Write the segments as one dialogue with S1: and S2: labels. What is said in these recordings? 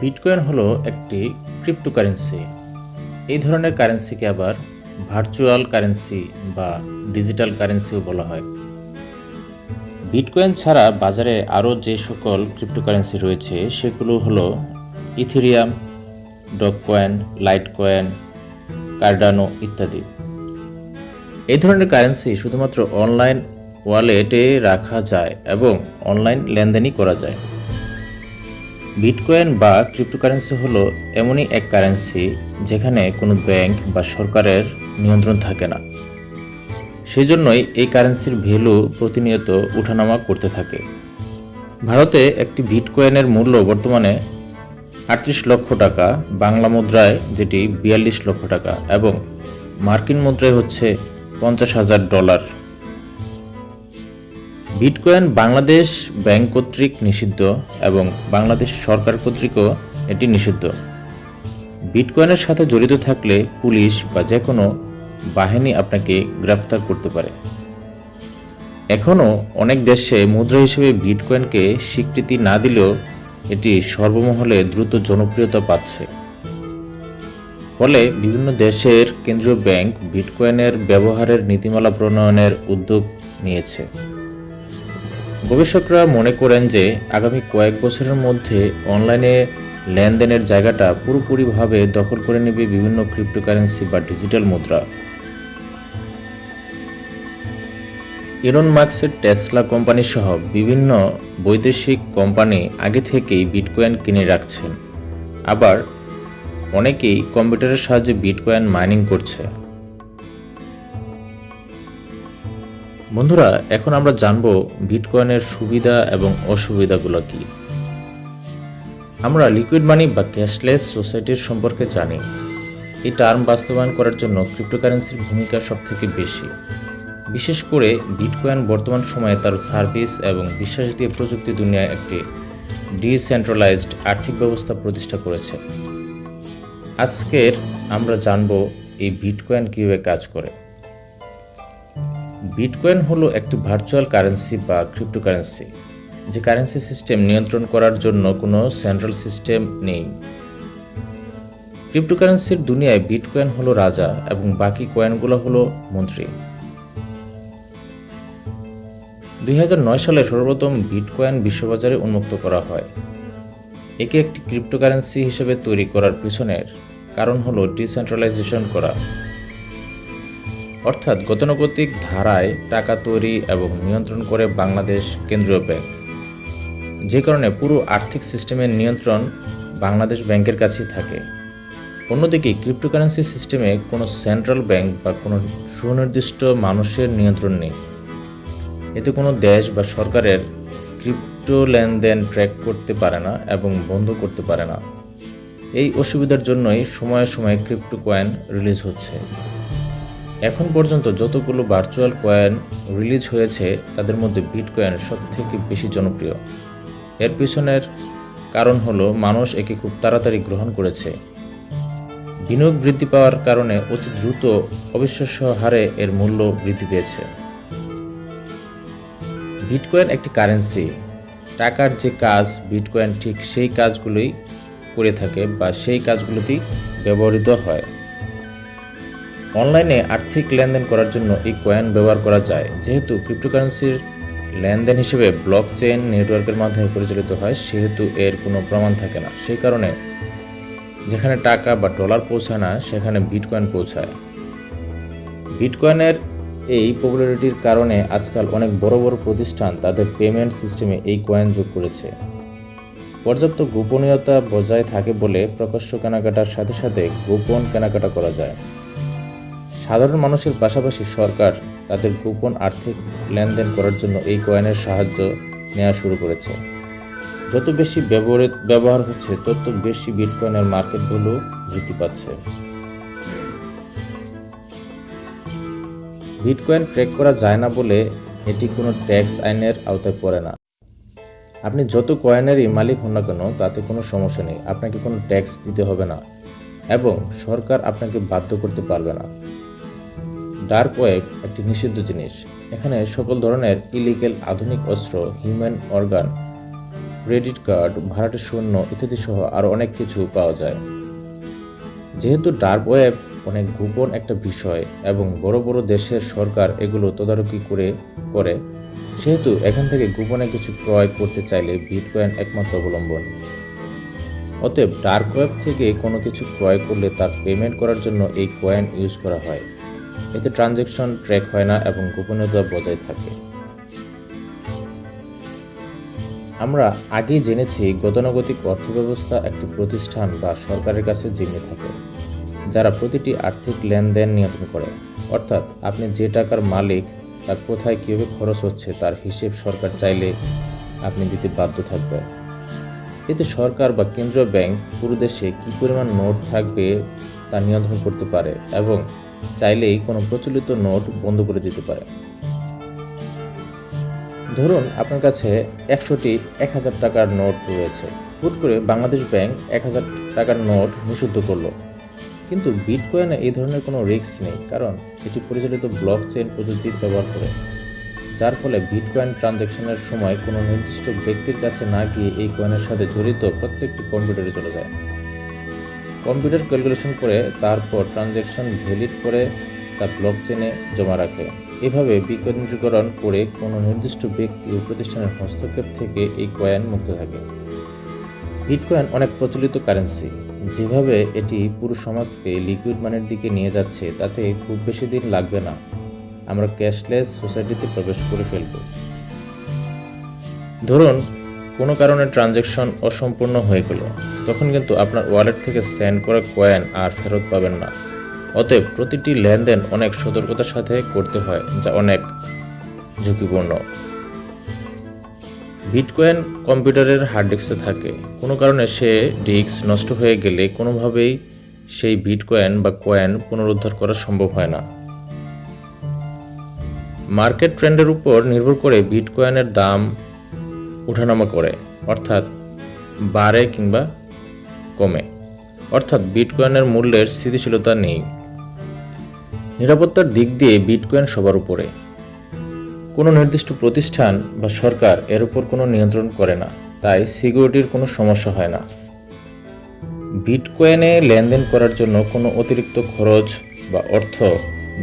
S1: Bitcoin হলো একটি cryptocurrency এই ধরনের কারেন্সিকে আবার ভার্চুয়াল কারেন্সি বা ডিজিটাল কারেন্সিও বলা হয়। বিটকয়েন ছাড়া বাজারে আরও যে সকল ক্রিপ্টোকারেন্সি রয়েছে, সেগুলো হলো Ethereum Dogecoin light coin Cardano ইত্যাদি। এই ধরনের কারেন্সি শুধুমাত্র অনলাইন ওয়ালেটে রাখা যায় এবং অনলাইন লেনদেনই করা যায়। বিটকয়েন বা ক্রিপ্টোকারেন্সি হলো এমনই এক কারেন্সি যেখানে কোনো ব্যাংক বা সরকারের নিয়ন্ত্রণ থাকে না। সেই জন্যই এই কারেন্সির ভ্যালু প্রতিনিয়ত উঠানামা করতে থাকে। ভারতে একটি বিটকয়েনের মূল্য বর্তমানে আটত্রিশ লক্ষ টাকা, বাংলা মুদ্রায় যেটি বিয়াল্লিশ লক্ষ টাকা এবং মার্কিন মুদ্রায় হচ্ছে পঞ্চাশ হাজার ডলার। বিটকয়েন বাংলাদেশ ব্যাংক কর্তৃক নিষিদ্ধ এবং বাংলাদেশ সরকার কর্তৃকও এটি নিষিদ্ধ। বিটকয়েনের সাথে জড়িত থাকলে পুলিশ বা যে কোনো বাহিনী আপনাকে গ্রেফতার করতে পারে। এখনও অনেক দেশে মুদ্রা হিসেবে বিটকয়েনকে স্বীকৃতি না দিলেও এটি সর্বমহলে দ্রুত জনপ্রিয়তা পাচ্ছে। ফলে বিভিন্ন দেশের কেন্দ্রীয় ব্যাংক বিটকয়েনের ব্যবহারের নীতিমালা প্রণয়নের উদ্যোগ নিয়েছে। গবেষকরা মনে করেন যে আগামী কয়েক বছরের মধ্যে অনলাইনে লেনদেনের জায়গাটা পুরোপুরিভাবে দখল করে নেবে বিভিন্ন ক্রিপ্টোকারেন্সি বা ডিজিটাল মুদ্রা। ইরন মার্কসের টেসলা কোম্পানি সহ বিভিন্ন বৈদেশিক কোম্পানি আগে থেকেই বিটকয়েন কিনে রাখছেন। আবার অনেকেই কম্পিউটারের সাহায্যে বিটকয়েন মাইনিং করছে। বন্ধুরা, এখন আমরা জানব বিটকয়েনের সুবিধা এবং অসুবিধাগুলো কি। আমরা লিকুইড মানি বা ক্যাশলেস সোসাইটির সম্পর্কে জানি। এই টার্ম বাস্তবায়ন করার জন্য ক্রিপ্টোকারেন্সির ভূমিকা সবথেকে বেশি। বিশেষ করে বিটকয়েন বর্তমান সময়ে তার সার্ভিস এবং বিশ্বাস দিয়ে প্রযুক্তি দুনিয়ায় একটি ডিসেন্ট্রালাইজড আর্থিক ব্যবস্থা প্রতিষ্ঠা করেছে। আজকের আমরা জানব এই বিটকয়েন কীভাবে কাজ করে। বিটকয়েন হলো একটি ভার্চুয়াল কারেন্সি বা ক্রিপ্টোকারেন্সি যে কারেন্সি সিস্টেম নিয়ন্ত্রণ করার জন্য কোনো সেন্ট্রাল সিস্টেম নেই। ক্রিপ্টোকারেন্সির দুনিয়ায় বিটকয়েন হলো রাজা এবং বাকি কয়েনগুলো হলো মন্ত্রী। দুই হাজার নয় সালে সর্বপ্রথম বিটকয়েন বিশ্ববাজারে উন্মুক্ত করা হয়। একে একটি ক্রিপ্টোকারেন্সি হিসেবে তৈরি করার পিছনের কারণ হলো ডিসেন্ট্রালাইজেশন করা। অর্থাৎ গতানুগতিক ধারায় টাকা তৈরি এবং নিয়ন্ত্রণ করে বাংলাদেশ কেন্দ্রীয় ব্যাংক। যে কারণে পুরো আর্থিক সিস্টেমের নিয়ন্ত্রণ বাংলাদেশ ব্যাংকের কাছেই থাকে। অন্যদিকে ক্রিপ্টোকারেন্সি সিস্টেমে কোনো সেন্ট্রাল ব্যাংক বা কোনো সুনির্দিষ্ট মানুষের নিয়ন্ত্রণ নেই। এতে কোনো দেশ বা সরকারের ক্রিপ্টো লেনদেন ট্র্যাক করতে পারে না এবং বন্ধ করতে পারে না। এই অসুবিধার জন্যই সময়ে সময়ে ক্রিপ্টো কয়েন রিলিজ হচ্ছে। এখন পর্যন্ত যতগুলো ভার্চুয়াল কয়েন রিলিজ হয়েছে, তাদের মধ্যে বিটকয়েন সব থেকে বেশি জনপ্রিয়। এর পিছনের কারণ হলো মানুষ একে খুব তাড়াতাড়ি গ্রহণ করেছে। বিনিয়োগ বৃদ্ধি পাওয়ার কারণে অতি দ্রুত অবিশ্বাস্য হারে এর মূল্য বৃদ্ধি পেয়েছে। বিটকয়েন একটি কারেন্সি টাকার যে কাজ বিটকয়েন ঠিক সেই কাজগুলোই করে থাকে বা সেই কাজগুলোতেই ব্যবহৃত হয়। অনলাইনে আর্থিক লেনদেন করার জন্য এই কয়েন ব্যবহার করা যায়। যেহেতু ক্রিপ্টোকারেন্সির লেনদেন হিসেবে ব্লক চেইন নেটওয়ার্কের মাধ্যমে পরিচালিত হয়, সেহেতু এর কোনো প্রমাণ থাকে না। সেই কারণে যেখানে টাকা বা ডলার পৌঁছায় না, সেখানে বিটকয়েন পৌঁছায়। বিটকয়েনের এই পপুলারিটির কারণে আজকাল অনেক বড় বড় প্রতিষ্ঠান তাদের পেমেন্ট সিস্টেমে এই কয়েন যোগ করেছে। পর্যাপ্ত গোপনীয়তা বজায় থাকে বলে প্রকাশ্য কেনাকাটার সাথে সাথে গোপন কেনাকাটা করা যায়। সাধারণ মানুষের পাশাপাশি সরকার তাদের গোপন আর্থিক লেনদেন করার জন্য এই কয়েনের সাহায্য নেওয়া শুরু করেছে। যত বেশি ব্যবহৃত ব্যবহার হচ্ছে, তত বেশি বিটকয়েনের মার্কেট ভ্যালু বৃদ্ধি পাচ্ছে। বিটকয়েন ট্র্যাক করা যায় না বলে এটি কোনো ট্যাক্স আইনের আওতায় পড়ে না। আপনি যত কয়েনেরই মালিক হন না কেন, তাতে কোনো সমস্যা নেই। আপনাকে কোনো ট্যাক্স দিতে হবে না। এবং সরকার আপনাকে বাধ্য করতে পারবে না। ডার্ক ওয়েব একটি নিষিদ্ধ জিনিস। এখানে সকল ধরনের ইলিগেল আধুনিক অস্ত্র, হিউম্যান অর্গান, ক্রেডিট কার্ড, ভাড়াটে শূন্য ইত্যাদি সহ আরও অনেক কিছু পাওয়া যায়। যেহেতু ডার্ক ওয়েব অনেক গোপন একটা বিষয় এবং বড় বড় দেশের সরকার এগুলো তদারকি করে করে, সেহেতু এখান থেকে গোপনে কিছু ক্রয় করতে চাইলে বিটকয়েন একমাত্র অবলম্বন। অতএব ডার্ক ওয়েব থেকে কোনো কিছু ক্রয় করলে তার পেমেন্ট করার জন্য এই কয়েন ইউজ করা হয়। এতে ট্রানজ্যাকশন ট্র্যাক হয় না এবং গোপনীয়তা বজায় থাকে। আমরা আগেই জেনেছি গতানুগতিক অর্থব্যবস্থা একটি প্রতিষ্ঠান বা সরকারের কাছে জিম্মি থাকে, যারা প্রতিটি আর্থিক লেনদেন নিয়ন্ত্রণ করে। অর্থাৎ আপনি যে টাকার মালিক, তা কোথায় কীভাবে খরচ হচ্ছে তার হিসেব সরকার চাইলে আপনি দিতে বাধ্য থাকবেন। এতে সরকার বা কেন্দ্রীয় ব্যাংক পুরো দেশে কী পরিমাণ নোট থাকবে তা নিয়ন্ত্রণ করতে পারে এবং চাইলেই কোনো প্রচলিত নোট বন্ধ করে দিতে পারে। ধরুন আপনার কাছে একশোটি এক হাজার টাকার নোট রয়েছে। হুট করে বাংলাদেশ ব্যাংক এক হাজার টাকার নোট নিষিদ্ধ করল। কিন্তু বিটকয়েনে এই ধরনের কোনো রিস্ক নেই, কারণ এটি পরিচালিত ব্লক চেন পদ্ধতি ব্যবহার করে। যার ফলে বিটকয়েন ট্রানজ্যাকশনের সময় কোনো নির্দিষ্ট ব্যক্তির কাছে না গিয়ে এই কয়েনের সাথে জড়িত প্রত্যেকটি কম্পিউটারে চলে যায়। কম্পিউটার ক্যালকুলেশন করে তারপর ট্রানজ্যাকশন ভ্যালিড করে তা ব্লক চেনে জমা রাখে। এভাবে বিকেন্দ্রীকরণ করে কোনো নির্দিষ্ট ব্যক্তি ও প্রতিষ্ঠানের হস্তক্ষেপ থেকে এই কয়েন মুক্ত থাকে। বিটকয়েন অনেক প্রচলিত কারেন্সি। যেভাবে এটি পুরো সমাজকে লিকুইড মানের দিকে নিয়ে যাচ্ছে, তাতে খুব বেশি দিন লাগবে না। আমরা ক্যাশলেস সোসাইটিতে প্রবেশ করে ফেলব। ধরুন কোনো কারণে ট্রানজ্যাকশন অসম্পূর্ণ হয়ে গেল, তখন কিন্তু আপনার ওয়ালেট থেকে সেন্ড করা কয়েন আর ফেরত পাবেন না। অতএব প্রতিটি লেনদেন অনেক সতর্কতার সাথে করতে হয়, যা অনেক ঝুঁকিপূর্ণ। বিটকয়েন কম্পিউটারের হার্ড ডিস্কে থাকে। কোনো কারণে সে ডিস্ক নষ্ট হয়ে গেলে কোনোভাবেই সেই বিটকয়েন বা কয়েন পুনরুদ্ধার করা সম্ভব হয় না। মার্কেট ট্রেন্ডের উপর নির্ভর করে বিটকয়েনের দাম ওঠানামা করে, অর্থাৎ বাড়ে কিংবা কমে। অর্থাৎ বিটকয়েনের মূল্যের স্থিতিশীলতা নেই। নিরাপত্তার দিক দিয়ে বিটকয়েন সবার উপরে। কোনো নির্দিষ্ট প্রতিষ্ঠান বা সরকার এর উপর কোনো নিয়ন্ত্রণ করে না, তাই সিকিউরিটির কোনো সমস্যা হয় না। বিটকয়েনে লেনদেন করার জন্য কোনো অতিরিক্ত খরচ বা অর্থ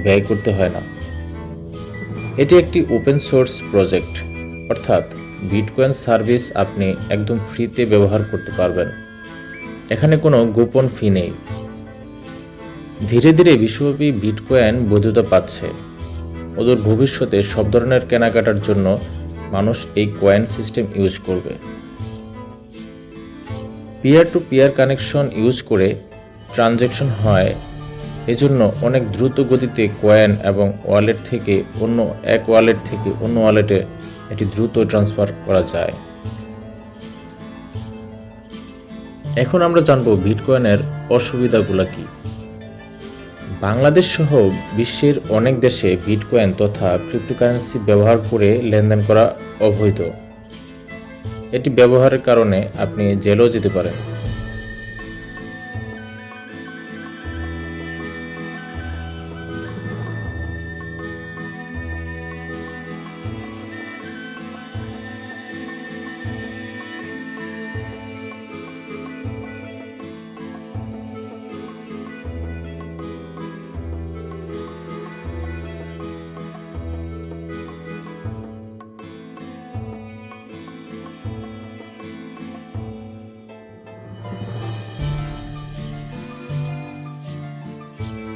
S1: ব্যয় করতে হয় না। এটি একটি ওপেন সোর্স প্রজেক্ট, অর্থাৎ বিটকয়েন সার্ভিস আপনি একদম ফ্রিতে ব্যবহার করতে পারবেন। এখানে কোনো গোপন ফি নেই। ধীরে ধীরে বিশ্বব্যাপী বিটকয়েন বৈধতা পাচ্ছে। ওদের ভবিষ্যতে সব ধরনের কেনাকাটার জন্য মানুষ এই কয়েন সিস্টেম ইউজ করবে। Peer to peer connection use করে ট্রানজ্যাকশন হয়। এজন্য অনেক দ্রুত গতিতে কয়েন এবং ওয়ালেট থেকে অন্য এক ওয়ালেট থেকে অন্য ওয়ালেটে এটি দ্রুত ট্রান্সফার করা যায়। এখন আমরা জানব বিটকয়েনের অসুবিধাগুলো কি। বাংলাদেশ সহ বিশ্বের অনেক দেশে বিটকয়েন তথা ক্রিপ্টোকারেন্সি ব্যবহার করে লেনদেন করা অবৈধ। এটি ব্যবহারের কারণে আপনি জেলও যেতে পারেন।